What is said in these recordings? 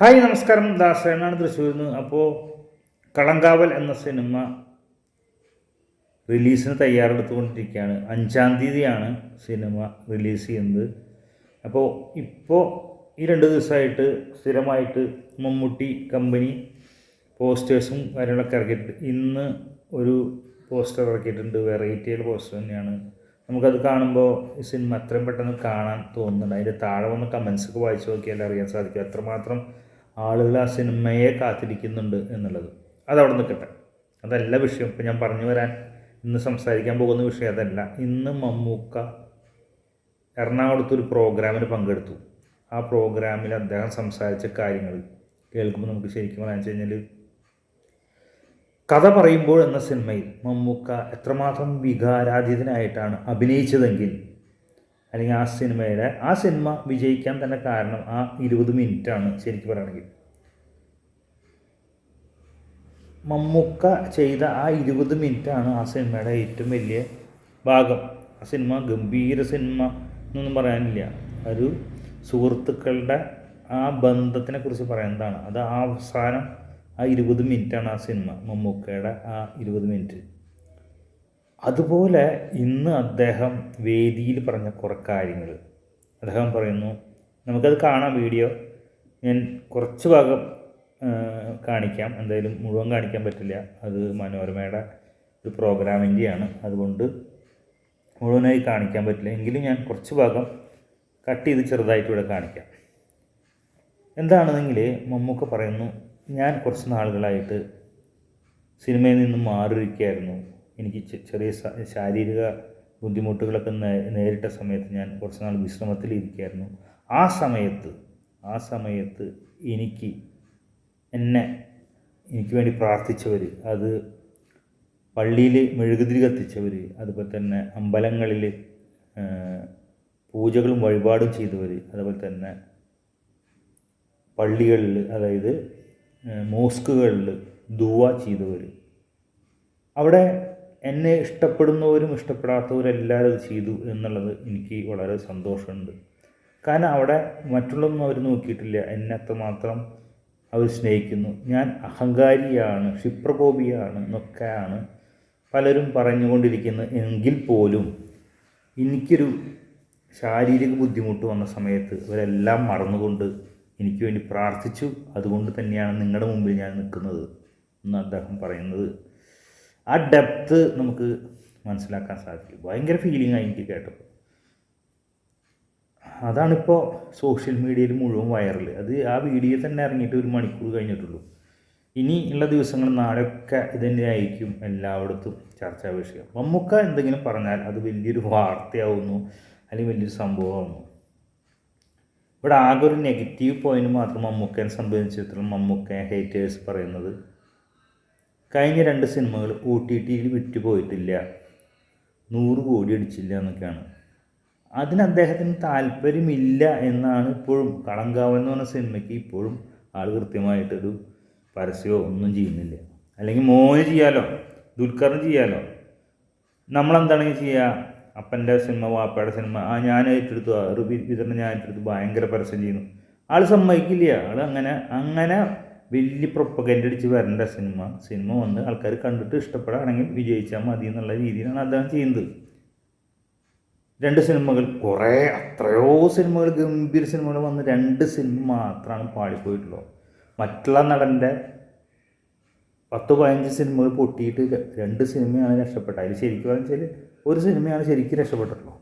Hi നമസ്കാരം. ദാസേനാണ് തൃശ്ശൂരിൽ നിന്ന്. അപ്പോൾ കളങ്കാവൽ എന്ന സിനിമ റിലീസിന് തയ്യാറെടുത്തുകൊണ്ടിരിക്കുകയാണ്. അഞ്ചാം തീയതിയാണ് സിനിമ റിലീസ് ചെയ്യുന്നത്. അപ്പോൾ ഇപ്പോൾ ഈ രണ്ട് ദിവസമായിട്ട് സ്ഥിരമായിട്ട് മമ്മൂട്ടി കമ്പനി പോസ്റ്റേഴ്സും കാര്യങ്ങളൊക്കെ ഇറക്കിയിട്ടുണ്ട്. ഇന്ന് ഒരു പോസ്റ്റർ ഇറക്കിയിട്ടുണ്ട്. വെറൈറ്റിയുടെ പോസ്റ്റർ തന്നെയാണ്. നമുക്കത് കാണുമ്പോൾ ഈ സിനിമ അത്രയും പെട്ടെന്ന് കാണാൻ തോന്നുന്നുണ്ട്. അതിന്റെ താഴെ വന്ന കമൻസ് ഒക്കെ വായിച്ചു നോക്കിയാൽ അറിയാൻ സാധിക്കും. എത്രമാത്രം ആളുകൾ ആ സിനിമയെ കാത്തിരിക്കുന്നുണ്ട് എന്നുള്ളത്. അതവിടെ നിൽക്കട്ടെ. അതല്ല വിഷയം. ഇപ്പം ഞാൻ പറഞ്ഞു വരാൻ ഇന്ന് സംസാരിക്കാൻ പോകുന്ന വിഷയം അതല്ല. ഇന്ന് മമ്മൂക്ക എറണാകുളത്ത് ഒരു പ്രോഗ്രാമിന് പങ്കെടുത്തു. ആ പ്രോഗ്രാമിൽ അദ്ദേഹം സംസാരിച്ച കാര്യങ്ങൾ കേൾക്കുമ്പോൾ നമുക്ക് ശരിക്കും പറയാൻ വെച്ച് കഴിഞ്ഞാൽ കഥ പറയുമ്പോൾ എന്ന സിനിമയിൽ മമ്മൂക്ക എത്രമാത്രം വികാരാധീതനായിട്ടാണ് അഭിനയിച്ചതെങ്കിൽ അല്ലെങ്കിൽ ആ സിനിമയുടെ ആ സിനിമ വിജയിക്കാൻ തന്നെ കാരണം ആ ഇരുപത് മിനിറ്റാണ് ശരിക്കും പറയുകയാണെങ്കിൽ. മമ്മൂക്ക ചെയ്ത ആ ഇരുപത് മിനിറ്റാണ് ആ സിനിമയുടെ ഏറ്റവും വലിയ ഭാഗം. ആ സിനിമ ഗംഭീര സിനിമ എന്നൊന്നും പറയാനില്ല. ഒരു സുഹൃത്തുക്കളുടെ ആ ബന്ധത്തിനെ കുറിച്ച് പറയുന്നതാണ് അത് ആ അവസാനം ആ ഇരുപത് മിനിറ്റാണ് ആ സിനിമ. മമ്മൂക്കയുടെ ആ ഇരുപത് മിനിറ്റ്. അതുപോലെ ഇന്ന് അദ്ദേഹം വേദിയിൽ പറഞ്ഞ കുറേ കാര്യങ്ങൾ. അദ്ദേഹം പറയുന്നു നമുക്കത് കാണാം വീഡിയോ. ഞാൻ കുറച്ച് ഭാഗം കാണിക്കാം. എന്തായാലും മുഴുവൻ കാണിക്കാൻ പറ്റില്ല. അത് മനോരമയുടെ ഒരു പ്രോഗ്രാമിന്റെയാണ് അതുകൊണ്ട് മുഴുവനായി കാണിക്കാൻ പറ്റില്ല. എങ്കിലും ഞാൻ കുറച്ച് ഭാഗം കട്ട് ചെയ്ത് ചെറുതായിട്ട് ഇവിടെ കാണിക്കാം. എന്താണെന്നെങ്കിൽ മമ്മൂക്ക പറയുന്നു ഞാൻ കുറച്ച് നാളുകളായിട്ട് സിനിമയിൽ നിന്നും മാറിയിരിക്കുകയായിരുന്നു. എനിക്ക് ചെറിയ ശാരീരിക ബുദ്ധിമുട്ടുകളൊക്കെ നേരിട്ട സമയത്ത് ഞാൻ കുറച്ച് നാൾ വിശ്രമത്തിലിരിക്കുകയായിരുന്നു ആ സമയത്ത് ആ സമയത്ത് എനിക്ക് എന്നെ എനിക്ക് വേണ്ടി പ്രാർത്ഥിച്ചവർ അത് പള്ളിയിൽ മെഴുകുതിരി കത്തിച്ചവർ അതുപോലെ തന്നെ അമ്പലങ്ങളിൽ പൂജകളും വഴിപാടും ചെയ്തവർ അതുപോലെ തന്നെ പള്ളികളിൽ അതായത് മോസ്കുകളിൽ ദുവ ചെയ്തവർ അവിടെ എന്നെ ഇഷ്ടപ്പെടുന്നവരും ഇഷ്ടപ്പെടാത്തവരും എല്ലാവരും ചെയ്തു എന്നുള്ളത് എനിക്ക് വളരെ സന്തോഷമുണ്ട്. കാരണം അവിടെ മറ്റുള്ളതൊന്നും അവർ നോക്കിയിട്ടില്ല. എന്നെ അത്രമാത്രം അവർ സ്നേഹിക്കുന്നു. ഞാൻ അഹങ്കാരിയാണ് ക്ഷിപ്രകോപിയാണ് എന്നൊക്കെയാണ് പലരും പറഞ്ഞുകൊണ്ടിരിക്കുന്നത്. എങ്കിൽ പോലും എനിക്കൊരു ശാരീരിക ബുദ്ധിമുട്ട് വന്ന സമയത്ത് ഇവരെല്ലാം മറന്നുകൊണ്ട് എനിക്ക് വേണ്ടി പ്രാർത്ഥിച്ചു. അതുകൊണ്ട് തന്നെയാണ് നിങ്ങളുടെ മുമ്പിൽ ഞാൻ നിൽക്കുന്നത് എന്ന് അദ്ദേഹം പറയുന്നത്. ആ ഡെപ്ത്ത് നമുക്ക് മനസ്സിലാക്കാൻ സാധിക്കും. ഭയങ്കര ഫീലിംഗ് ആയി എനിക്ക് കേട്ടപ്പോൾ അതാണിപ്പോൾ സോഷ്യൽ മീഡിയയിൽ മുഴുവൻ വൈറൽ അത് ആ വീഡിയോ തന്നെ ഇറങ്ങിയിട്ട് ഒരു മണിക്കൂർ കഴിഞ്ഞിട്ടുള്ളൂ. ഇനി ഉള്ള ദിവസങ്ങൾ നാളെയൊക്കെ ഇതന്നെയായിരിക്കും എല്ലായിടത്തും ചർച്ചാ വിഷയം. മമ്മൂക്ക എന്തെങ്കിലും പറഞ്ഞാൽ അത് വലിയൊരു വാർത്തയാവുന്നു അല്ലെങ്കിൽ വലിയൊരു സംഭവമാവുന്നു. ഇവിടെ ആകെ ഒരു നെഗറ്റീവ് പോയിന്റ് മാത്രം മമ്മൂക്കനെ സംബന്ധിച്ചിടത്തോളം മമ്മൂക്ക ഹേറ്റേഴ്സ് പറയുന്നത് കഴിഞ്ഞ രണ്ട് സിനിമകൾ ഒ ടി ടിയിൽ വിറ്റ് പോയിട്ടില്ല. നൂറ് കോടി അടിച്ചില്ല എന്നൊക്കെയാണ്. അതിന് അദ്ദേഹത്തിന് താല്പര്യമില്ല എന്നാണ് ഇപ്പോഴും കളങ്കാവൻ എന്ന് പറഞ്ഞ സിനിമയ്ക്ക് ഇപ്പോഴും ആൾ കൃത്യമായിട്ടൊരു പരസ്യമോ ഒന്നും ചെയ്യുന്നില്ല. അല്ലെങ്കിൽ മോന് ചെയ്യാലോ ദുൽഖറിന് ചെയ്യാലോ. നമ്മളെന്താണെങ്കിൽ ചെയ്യുക അപ്പന്റെ സിനിമ വാപ്പയുടെ സിനിമ ആ ഞാൻ ഏറ്റെടുത്തു വിതരണം ഞാൻ ഏറ്റെടുത്തു ഭയങ്കര പരസ്യം ചെയ്യുന്നു. ആൾ സമ്മതിക്കില്ല. ആൾ അങ്ങനെ അങ്ങനെ വലിയ പ്രൊപ്പഗൻഡ് അടിച്ച് വരേണ്ട സിനിമ സിനിമ വന്ന് ആൾക്കാർ കണ്ടിട്ട് ഇഷ്ടപ്പെടുകയാണെങ്കിൽ വിജയിച്ചാൽ മതി എന്നുള്ള രീതിയിലാണ് അദ്ദേഹം ചെയ്യുന്നത്. രണ്ട് സിനിമകൾ കുറേ അത്രയോ സിനിമകൾ ഗംഭീര സിനിമകൾ വന്ന് രണ്ട് സിനിമ മാത്രമാണ് പാളിപ്പോയിട്ടുള്ളത് മറ്റുള്ള നടന്റെ പത്ത് പതിനഞ്ച് സിനിമകൾ പൊട്ടിയിട്ട് രണ്ട് സിനിമയാണ് രക്ഷപ്പെട്ടത്. അതിൽ ശരിക്കും പറഞ്ഞാൽ ഒരു സിനിമയാണ് ശരിക്കും രക്ഷപ്പെട്ടിട്ടുള്ളത്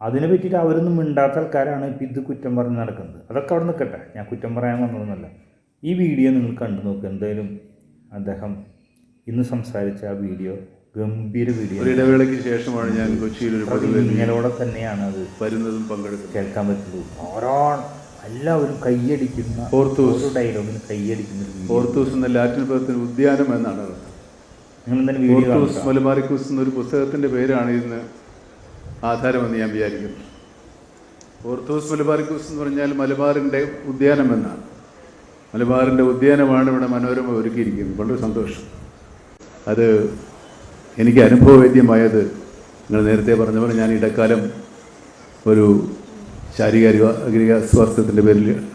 അതിനെ പറ്റിയിട്ട് അവരൊന്നും മിണ്ടാത്ത ആൾക്കാരാണ് ഇപ്പം ഇത് കുറ്റം പറഞ്ഞ് നടക്കുന്നത്. അതൊക്കെ അവിടെ നിൽക്കട്ടെ ഞാൻ കുറ്റം പറയാൻ വന്നതൊന്നുമല്ല. ഈ വീഡിയോ നിങ്ങൾ കണ്ടു നോക്കുക എന്തായാലും അദ്ദേഹം ഇന്ന് സംസാരിച്ച ആ വീഡിയോ ഗംഭീര വീഡിയോ ഒരു ഇടവേളയ്ക്ക് ശേഷമാണ് ഞാൻ കൊച്ചിയിൽ ഒരു തന്നെയാണ് അത് വരുന്നതും പങ്കെടുക്കുന്നത്. കേൾക്കാൻ പറ്റുള്ളൂ ഓരോ എല്ലാവരും കൈയടിക്കുന്ന ഫോർത്ത് ഓരോ ഡയലോഗിന് കൈയടിക്കുന്ന ഫോർത്തൂസ് ഓർത്തൂസ് എന്ന ലാറ്റിൻ പദത്തിന് ഉദ്യാനം എന്നാണ് നിങ്ങൾ ഓർത്തൂസ് മലബാറിക്കൂസ് എന്നൊരു പുസ്തകത്തിന്റെ പേരാണ് ഇന്ന് ആധാരമെന്ന് ഞാൻ വിചാരിക്കുന്നു. ഓർത്തൂസ് മലബാറിക്കൂസ് എന്ന് പറഞ്ഞാൽ മലബാറിന്റെ ഉദ്യാനം എന്നാണ്. മലബാറിന്റെ ഉദ്യാനമാണ് ഇവിടെ മനോരമ ഒരുക്കിയിരിക്കുന്നത്. വളരെ സന്തോഷം. അത് എനിക്ക് അനുഭവവേദ്യമായത് നിങ്ങൾ നേരത്തെ പറഞ്ഞ പോലെ ഞാൻ ഇടക്കാലം ഒരു ശാരീരിക സ്വാസ്ഥ്യത്തിന്റെ പേരിൽ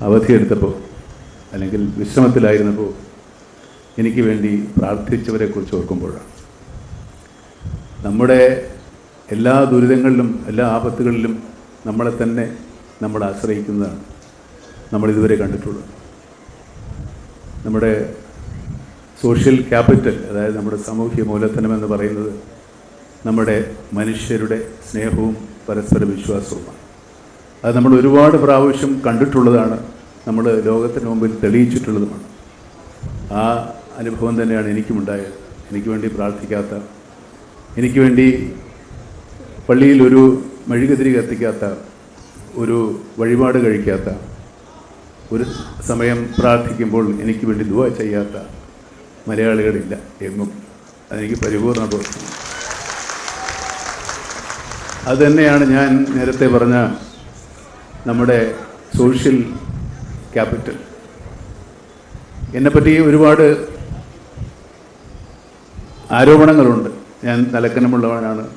അവധിയെടുത്തപ്പോൾ അല്ലെങ്കിൽ വിശ്രമത്തിലായിരുന്നപ്പോൾ എനിക്ക് വേണ്ടി പ്രാർത്ഥിച്ചവരെക്കുറിച്ച് ഓർക്കുമ്പോഴാണ്. നമ്മുടെ എല്ലാ ദുരിതങ്ങളിലും എല്ലാ ആപത്തുകളിലും നമ്മളെ തന്നെ നമ്മൾ ആശ്രയിക്കുന്നതാണ്. നമ്മൾ ഇതുവരെ കണ്ടിട്ടുള്ളത് നമ്മുടെ സോഷ്യൽ ക്യാപിറ്റൽ അതായത് നമ്മുടെ സാമൂഹ്യ മൂലധനം എന്ന് പറയുന്നത് നമ്മുടെ മനുഷ്യരുടെ സ്നേഹവും പരസ്പര വിശ്വാസവുമാണ്. അത് നമ്മൾ ഒരുപാട് പ്രാവശ്യം കണ്ടിട്ടുള്ളതാണ്. നമ്മൾ ലോകത്തിന് മുമ്പിൽ തെളിയിച്ചിട്ടുള്ളതുമാണ്. ആ അനുഭവം തന്നെയാണ് എനിക്കുമുണ്ടായത്. എനിക്ക് വേണ്ടി പ്രാർത്ഥിക്കാത്ത എനിക്ക് വേണ്ടി പള്ളിയിൽ ഒരു മെഴുകുതിരി കത്തിക്കാത്ത ഒരു വഴിപാട് കഴിക്കാത്ത ഒരു സമയം പ്രാർത്ഥിക്കുമ്പോൾ എനിക്ക് വേണ്ടി ദുവ ചെയ്യാത്ത മലയാളികളില്ല എന്നും അതെനിക്ക് പരിപൂർണ ബോധ്യം. അതുതന്നെയാണ് ഞാൻ നേരത്തെ പറഞ്ഞ നമ്മുടെ സോഷ്യൽ ക്യാപിറ്റൽ. എന്നെപ്പറ്റി ഒരുപാട് ആരോപണങ്ങളുണ്ട്. ഞാൻ തലക്കനമുള്ളവനാണ്.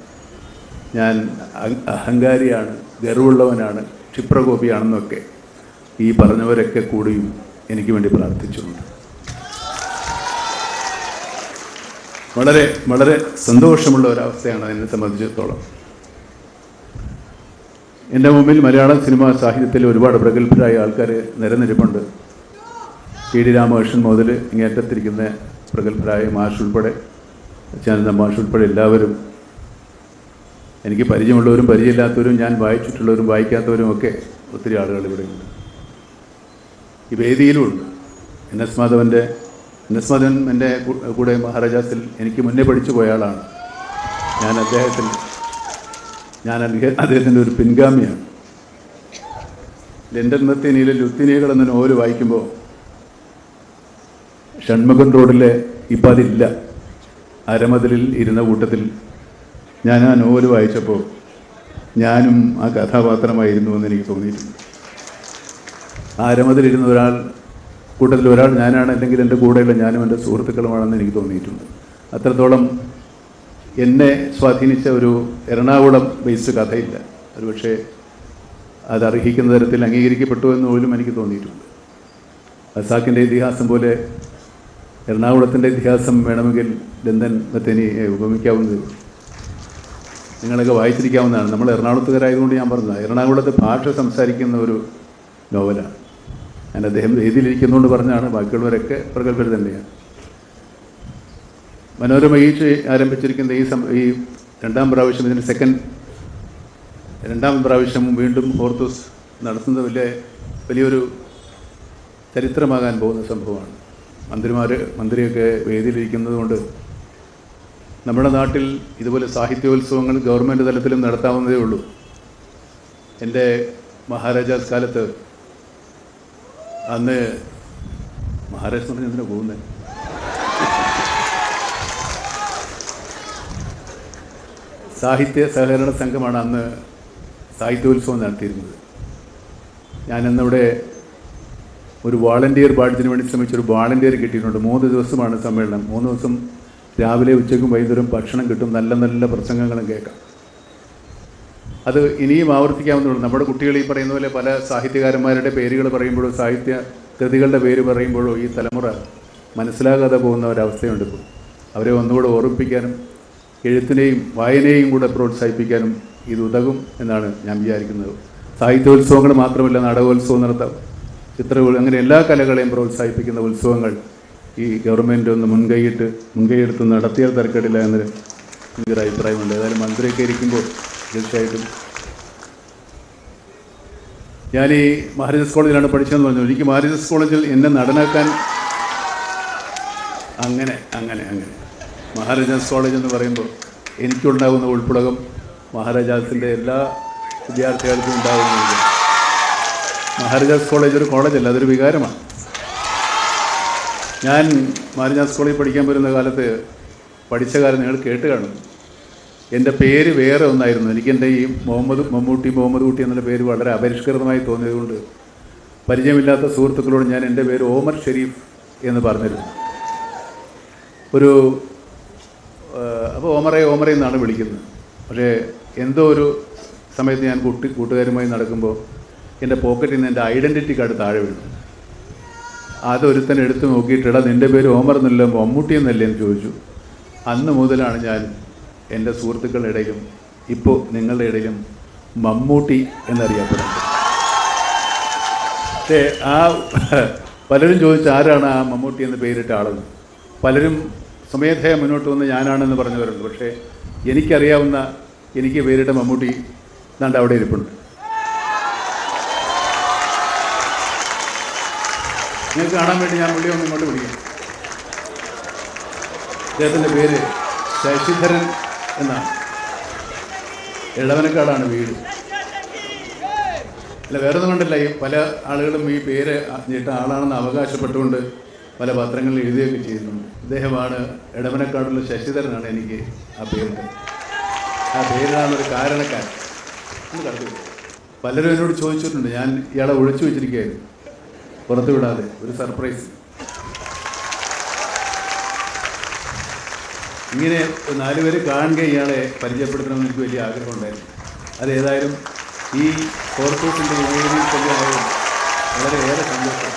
ഞാൻ അഹ- അഹങ്കാരിയാണ് ഗർവുള്ളവനാണ് ക്ഷിപ്രകോപിയാണെന്നൊക്കെ. ഈ പറഞ്ഞവരൊക്കെ കൂടിയും എനിക്ക് വേണ്ടി പ്രാർത്ഥിച്ചിട്ടുണ്ട്. വളരെ വളരെ സന്തോഷമുള്ള ഒരവസ്ഥയാണ് എന്നെ സംബന്ധിച്ചിടത്തോളം. എന്റെ മുമ്പിൽ മലയാള സിനിമാ സാഹിത്യത്തിൽ ഒരുപാട് പ്രഗത്ഭരായ ആൾക്കാർ നിരന്നിരിപ്പുണ്ട് ടി ഡി രാമകൃഷ്ണൻ മുതൽ ഇങ്ങേറ്റത്തിരിക്കുന്ന പ്രഗത്ഭരായ മാഷ് ഉൾപ്പെടെ ചാനന്ദ മാഷ് ഉൾപ്പെടെ എല്ലാവരും എനിക്ക് പരിചയമുള്ളവരും പരിചയമില്ലാത്തവരും ഞാൻ വായിച്ചിട്ടുള്ളവരും വായിക്കാത്തവരും ഒക്കെ ഒത്തിരി ആളുകൾ ഇവിടെയുണ്ട്. ഈ വേദിയിലുമുണ്ട് എൻ എസ് മാധവന്റെ എൻ എസ് മാധവൻ എന്റെ കൂടെ മഹാരാജാസിൽ എനിക്ക് മുന്നേ പഠിച്ചു പോയ ആളാണ്. ഞാൻ അദ്ദേഹത്തിന് ഞാൻ അദ്ദേഹ- അദ്ദേഹത്തിന്റെ ഒരു പിൻഗാമിയാണ്. ലണ്ടൻ നിർത്തിനിയിലെ ലുത്തിനികൾ എന്ന നോവൽ വായിക്കുമ്പോൾ ഷൺമുഖൻ റോഡിലെ ഇപ്പം അതില്ല. അരമതിലിൽ ഇരുന്ന കൂട്ടത്തിൽ ഞാൻ ആ നോവൽ വായിച്ചപ്പോൾ ഞാനും ആ കഥാപാത്രമായിരുന്നു എന്ന് എനിക്ക് തോന്നിയിട്ടുണ്ട്. ആ അരമതിലിരുന്ന ഒരാൾ കൂട്ടത്തിൽ ഒരാൾ ഞാനാണ് അല്ലെങ്കിൽ എന്റെ കൂടെയുള്ള ഞാനും എന്റെ സുഹൃത്തുക്കളുമാണെന്ന് എനിക്ക് തോന്നിയിട്ടുണ്ട്. അത്രത്തോളം എന്നെ സ്വാധീനിച്ച ഒരു എറണാകുളം ബേസ് കഥയില്ല. ഒരുപക്ഷെ അത് അർഹിക്കുന്ന തരത്തിൽ അംഗീകരിക്കപ്പെട്ടു എന്ന് പോലും എനിക്ക് തോന്നിയിട്ടുണ്ട്. അസാക്കിന്റെ ഇതിഹാസം പോലെ എറണാകുളത്തിന്റെ ഇതിഹാസം വേണമെങ്കിൽ ലന്ദൻ മത്തേനി ഉപമിക്കാവുന്നത് നിങ്ങളൊക്കെ വായിച്ചിരിക്കാവുന്നതാണ്. നമ്മൾ എറണാകുളത്തുകാരായതുകൊണ്ട് ഞാൻ പറഞ്ഞതാണ് എറണാകുളത്ത് ഭാഷ സംസാരിക്കുന്ന ഒരു നോവലാണ്. ഞാൻ അദ്ദേഹം വേദിയിലിരിക്കുന്നതുകൊണ്ട് പറഞ്ഞാണ് ബാക്കിയുള്ളവരൊക്കെ പ്രഗത്ഭർ തന്നെയാണ്. മനോരമ ആരംഭിച്ചിരിക്കുന്ന ഈ ഈ രണ്ടാം പ്രാവശ്യം ഇതിന്റെ സെക്കൻഡ് രണ്ടാം പ്രാവശ്യം വീണ്ടും ഹോർത്തൂസ് നടത്തുന്ന വലിയ വലിയൊരു ചരിത്രമാകാൻ പോകുന്ന സംഭവമാണ്. മന്ത്രിമാർ മന്ത്രിയൊക്കെ വേദിയിലിരിക്കുന്നത് കൊണ്ട് നമ്മുടെ നാട്ടിൽ ഇതുപോലെ സാഹിത്യോത്സവങ്ങൾ ഗവൺമെന്റ് തലത്തിലും നടത്താവുന്നതേ ഉള്ളൂ. എന്റെ മഹാരാജാസ് കാലത്ത് അന്ന് മഹാരാഷ്ട്ര പറഞ്ഞ എന്തിനാ പോകുന്നത് സാഹിത്യ സഹകരണ സംഘമാണ് അന്ന് സാഹിത്യോത്സവം നടത്തിയിരുന്നത്. ഞാനന്നിവിടെ ഒരു വാളണ്ടിയർ പാഠത്തിന് വേണ്ടി ശ്രമിച്ചൊരു വാളണ്ടിയർ കിട്ടിയിട്ടുണ്ട്. മൂന്ന് ദിവസമാണ് സമ്മേളനം. മൂന്ന് ദിവസം രാവിലെ ഉച്ചയ്ക്കും വൈകുന്നേരം ഭക്ഷണം കിട്ടും. നല്ല നല്ല പ്രസംഗങ്ങളും കേൾക്കാം. അത് ഇനിയും ആവർത്തിക്കാവുന്നതുള്ളൂ നമ്മുടെ കുട്ടികൾ ഈ പറയുന്ന പോലെ പല സാഹിത്യകാരന്മാരുടെ പേരുകൾ പറയുമ്പോഴോ സാഹിത്യ കൃതികളുടെ പേര് പറയുമ്പോഴോ ഈ തലമുറ മനസ്സിലാകാതെ പോകുന്ന ഒരവസ്ഥയുണ്ട് ഇപ്പോൾ. അവരെ ഒന്നുകൂടെ ഓർമ്മിപ്പിക്കാനും എഴുത്തിനെയും വായനയെയും കൂടെ പ്രോത്സാഹിപ്പിക്കാനും ഇത് ഉതകും എന്നാണ് ഞാൻ വിചാരിക്കുന്നത്. സാഹിത്യോത്സവങ്ങൾ മാത്രമല്ല നാടകോത്സവം നടത്താം. ചിത്ര അങ്ങനെ എല്ലാ കലകളെയും പ്രോത്സാഹിപ്പിക്കുന്ന ഉത്സവങ്ങൾ ഈ ഗവൺമെന്റ് ഒന്ന് മുൻകൈയിട്ട് മുൻകൈയെടുത്ത് നടത്തിയാൽ തിരക്കേടില്ല എന്നൊരു എനിക്കൊരു അഭിപ്രായമുണ്ട് ഏതായാലും മന്ത്രിയൊക്കെ ഇരിക്കുമ്പോൾ തീർച്ചയായിട്ടും. ഞാൻ ഈ മഹാരാജാസ് കോളേജിലാണ് പഠിച്ചതെന്ന് പറഞ്ഞു. എനിക്ക് മഹാരാജാസ് കോളേജിൽ എന്നെ നടനാക്കാൻ അങ്ങനെ അങ്ങനെ അങ്ങനെ. മഹാരാജാസ് കോളേജ് എന്ന് പറയുമ്പോൾ എനിക്കുണ്ടാകുന്ന ഉൾപ്പുളകം മഹാരാജാസിന്റെ എല്ലാ വിദ്യാർത്ഥികൾക്കും ഉണ്ടാകുന്നുണ്ട് മഹാരാജാസ് കോളേജ് ഒരു കോളേജല്ല അതൊരു വികാരമാണ്. ഞാൻ മഹാരാജാസ് കോളേജിൽ പഠിക്കാൻ പോരുന്ന കാലത്ത് പഠിച്ച കാലം നിങ്ങൾ കേട്ട് കാണും. എന്റെ പേര് വേറെ ഒന്നായിരുന്നു. എനിക്ക് എന്റെ ഈ മുഹമ്മദ് മമ്മൂട്ടി മുഹമ്മദ് കുട്ടി എന്നുള്ള പേര് വളരെ അപരിഷ്കൃതമായി തോന്നിയതുകൊണ്ട് പരിചയമില്ലാത്ത സുഹൃത്തുക്കളോട് ഞാൻ എന്റെ പേര് ഓമർ ഷെരീഫ് എന്ന് പറഞ്ഞിരുന്നു. ഒരു അപ്പോൾ ഓമറെ ഓമറെ എന്നാണ് വിളിക്കുന്നത്. പക്ഷേ എന്തോ ഒരു സമയത്ത് ഞാൻ കുട്ടി കൂട്ടുകാരുമായി നടക്കുമ്പോൾ എന്റെ പോക്കറ്റിൽ നിന്ന് എന്റെ ഐഡന്റിറ്റി കാർഡ് താഴെ വീണു. അതൊരുത്തൻ എടുത്ത് നോക്കിയിട്ട്ടാ നിന്റെ പേര് ഓമർ എന്നല്ല മമ്മൂട്ടി എന്നല്ലേ എന്ന് ചോദിച്ചു. അന്ന് മുതലാണ് ഞാൻ എന്റെ സുഹൃത്തുക്കളുടെ ഇടയിലും ഇപ്പോൾ നിങ്ങളുടെ ഇടയിലും മമ്മൂട്ടി എന്നറിയപ്പെടുന്നത് പക്ഷേ ആ പലരും ചോദിച്ച ആരാണ് ആ മമ്മൂട്ടി എന്ന് പേരിട്ട ആളെന്ന് പലരും സ്വമേധയ മുന്നോട്ട് വന്ന് ഞാനാണെന്ന് പറഞ്ഞവരുണ്ട്. പക്ഷേ എനിക്കറിയാവുന്ന എനിക്ക് പേരിട്ട മമ്മൂട്ടി ദാണ്ട് അവിടെ ഇരിപ്പുണ്ട്. നിങ്ങൾക്ക് കാണാൻ വേണ്ടി ഞാൻ പുള്ളിയെ ഇങ്ങോട്ട് വിളിക്കാം. അദ്ദേഹത്തിന്റെ പേര് ശശിധരൻ എന്നാണ് ഇളവനക്കാടാണ് വീട്. അല്ല വേറെ കൊണ്ടല്ല. ഈ പല ആളുകളും ഈ പേര് അറിഞ്ഞിട്ട് ആളാണെന്ന് അവകാശപ്പെട്ടുകൊണ്ട് പല പത്രങ്ങളിൽ എഴുതുകയൊക്കെ ചെയ്യുന്നുണ്ട്. ഇദ്ദേഹമാണ് ഇടവനക്കാടുള്ള ശശിധരനാണ് എനിക്ക് ആ പേരിട്ട് ആ പേരിലാണ് ഒരു കാരണക്കാരൻ. പലരും എന്നോട് ചോദിച്ചിട്ടുണ്ട്. ഞാൻ ഇയാളെ ഒഴിച്ചു വെച്ചിരിക്കുകയായിരുന്നു. പുറത്തുവിടാതെ. ഒരു സർപ്രൈസ്. ഇങ്ങനെ നാലുപേര് കാണുക ഇയാളെ പരിചയപ്പെടുത്തണമെന്ന് എനിക്ക് വലിയ ആഗ്രഹമുണ്ടായിരുന്നു. അതേതായാലും ഈ കോർപ്പറേഷന്റെ ഇമേജിൽ തന്നെ ആയതുകൊണ്ട് വളരെയേറെ സന്തോഷം.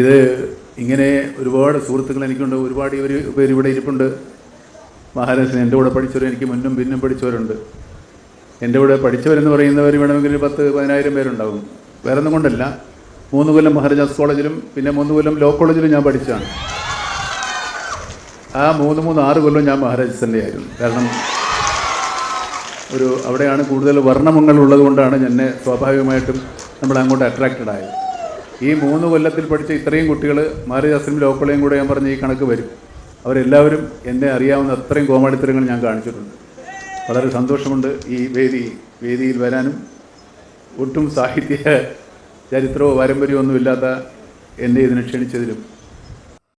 ഇത് ഇങ്ങനെ ഒരുപാട് സുഹൃത്തുക്കൾ എനിക്കുണ്ട്. ഒരുപാട് ഇവർ ഇവിടെ ഇരിപ്പുണ്ട്. മഹാരാജൻ എന്റെ കൂടെ പഠിച്ചവർ എനിക്ക് മുന്നും പിന്നും പഠിച്ചവരുണ്ട്. എന്റെ കൂടെ പഠിച്ചവരെന്ന് പറയുന്നവർ വേണമെങ്കിൽ പത്ത് പതിനായിരം പേരുണ്ടാവും. വേറെ ഒന്നും കൊണ്ടല്ല. മൂന്ന് കൊല്ലം മഹാരാജാസ് കോളേജിലും പിന്നെ മൂന്ന് കൊല്ലം ലോ കോളേജിലും ഞാൻ പഠിച്ചതാണ്. ആ മൂന്ന് മൂന്ന് ആറ് കൊല്ലം ഞാൻ മഹാരാജാസ് തന്നെയായിരുന്നു കാരണം ഒരു അവിടെയാണ് കൂടുതൽ വർണമങ്ങൾ ഉള്ളത് കൊണ്ടാണ് എന്നെ സ്വാഭാവികമായിട്ടും നമ്മൾ അങ്ങോട്ട് അട്രാക്റ്റഡ് ആയത്. ഈ മൂന്ന് കൊല്ലത്തിൽ പഠിച്ച ഇത്രയും കുട്ടികൾ മഹാരാജാസിനും ലോ കോളേജും കൂടെ ഞാൻ പറഞ്ഞ ഈ കണക്ക് വരും. അവരെല്ലാവരും എന്നെ അറിയാവുന്ന അത്രയും കോമാളിത്തരങ്ങൾ ഞാൻ കാണിച്ചിട്ടുണ്ട്. വളരെ സന്തോഷമുണ്ട് ഈ വേദി വേദിയിൽ വരാനും. ഒട്ടും സാഹിത്യ ചരിത്രമോ പാരമ്പര്യമോ ഒന്നുമില്ലാത്ത എന്നെ ഇതിന് ക്ഷണിച്ചതിലും.